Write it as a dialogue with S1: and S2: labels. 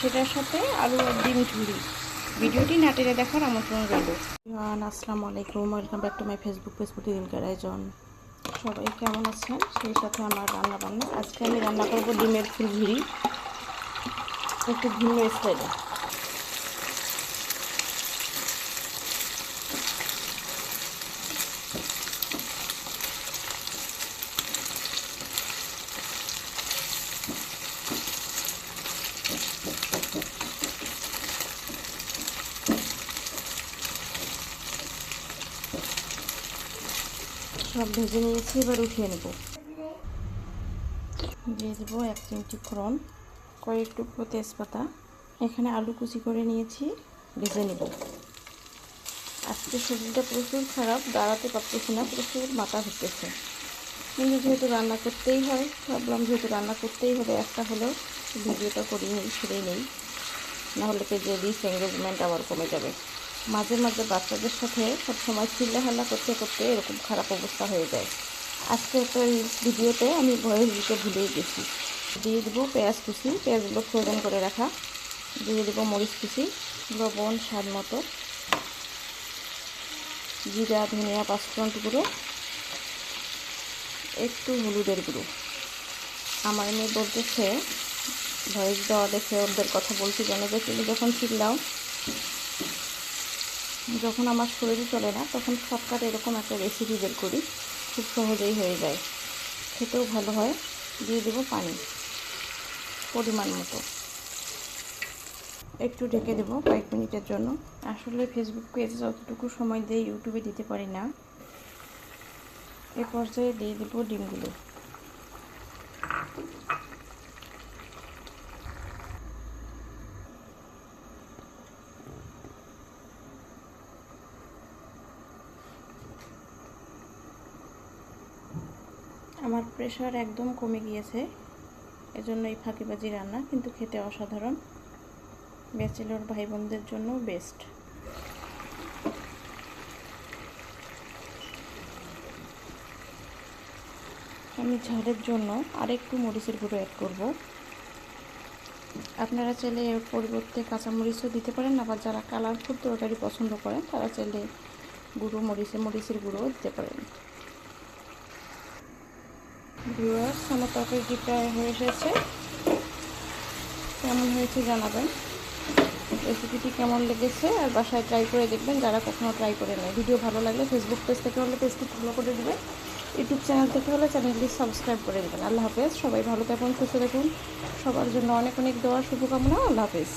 S1: সেটার সাথে আলু আর ডিম ঝুড়ি ভিডিওটি নাটেরে দেখার আমন্ত্রণ রইল। আসসালামু আলাইকুম। Welcome back to my Facebook page প্রতিদিনকার আয়োজন সবাই কেমন আছেন? সেই সাথে আমার রান্না বান্না আজকে আমি রান্না করব ডিমের ফুলঝুরি। একটু ভিন্ন স্টাইলে সব ভেজে নিয়েছি, এবার উঠিয়ে নেব। দিয়ে দেবো এক চিমটি ফোড়ন, কয়েক টুকরো তেজপাতা। এখানে আলু কুচি করে নিয়েছি, ভেজে নেব। আজকে শরীরটা প্রচুর খারাপ, দাঁড়াতে পারতেছি না, প্রচুর মাথা হতেছে কিন্তু যেহেতু রান্না করতেই হয়, ভাবলাম যেহেতু রান্না করতেই হবে, একটা হলেও ভিডিওটা করি নেই ছেড়েই নেই। নাহলে পেজে রিচ এঙ্গেজমেন্ট আবার কমে যাবে। মাঝে মাঝে বাচ্চাদের সাথে সবসময় চিল্লাহাল্লা করতে করতে এরকম খারাপ অবস্থা হয়ে যায়। আজকে একটা ভিডিওতে আমি ভয়েস দিতে ভুলেই গেছি। দিয়ে দেবো পেঁয়াজ কুচি, পেঁয়াজগুলো ফ্রোজেন করে রাখা। দিয়ে দেবো মরিচ কুচি, লবণ, স্বাদ মতো। জিরা, ধনিয়া, পাঁচফোড়ন গুঁড়ো একটু হলুদের গুঁড়ো। আমার মেয়ে বলতেছে, ভয়েস দেওয়া দেখে ওদের কথা বলছি কেন যে তুমি যখন ছিলাম যখন আমার শরীর চলে না, তখন শর্টকাট এরকম একটা রেসিপি বের করি। খুব সহজেই হয়ে যায়। খেতেও ভালো হয়। দিয়ে দেবো পানি। পরিমাণ মতো। একটু ঢেকে দেবো কয়েক মিনিটের জন্য। আসলে ফেসবুক পেজে যতটুকু সময় দিয়ে ইউটিউবে দিতে পারি না। এ পর্যায়ে দিয়ে দেবো ডিমগুলো। আমার প্রেশার একদম কমে গিয়েছে। এজন্য এই ফাঁকিবাজি রান্না কিন্তু খেতে অসাধারণ। ব্যাচেলর ভাই বোনদের জন্য বেস্ট আমি ঝালের জন্য আরেকটু মরিচের গুঁড়ো অ্যাড করব। আপনারা চাইলে এর পরিবর্তে কাঁচামরিচও দিতে পারেন, আবার যারা কালারফুল তরকারি পছন্দ করেন, তারা চাইলে গুঁড়ো মরিচে মরিচের গুঁড়োও দিতে পারেন। ভিউয়ার্স আমার তরকারিটি প্রায় হয়ে এসেছে, কেমন হয়েছে জানাবেন। রেসিপিটি কেমন লেগেছে, আর বাসায় ট্রাই করে দেখবেন, যারা কখনো ট্রাই করে নেয় ভিডিও ভালো লাগলে ফেসবুক পেজ থেকে হলে পেজটি ফলো করে দেবেন ইউটিউব চ্যানেল থেকে হলে চ্যানেলটি সাবস্ক্রাইব করে দেবেন। আল্লাহ হাফেজ, সবাই ভালো থাকুন, সুস্থ থাকুন। সবার জন্য অনেক অনেক দেওয়ার শুভকামনা, আল্লাহ হাফেজ।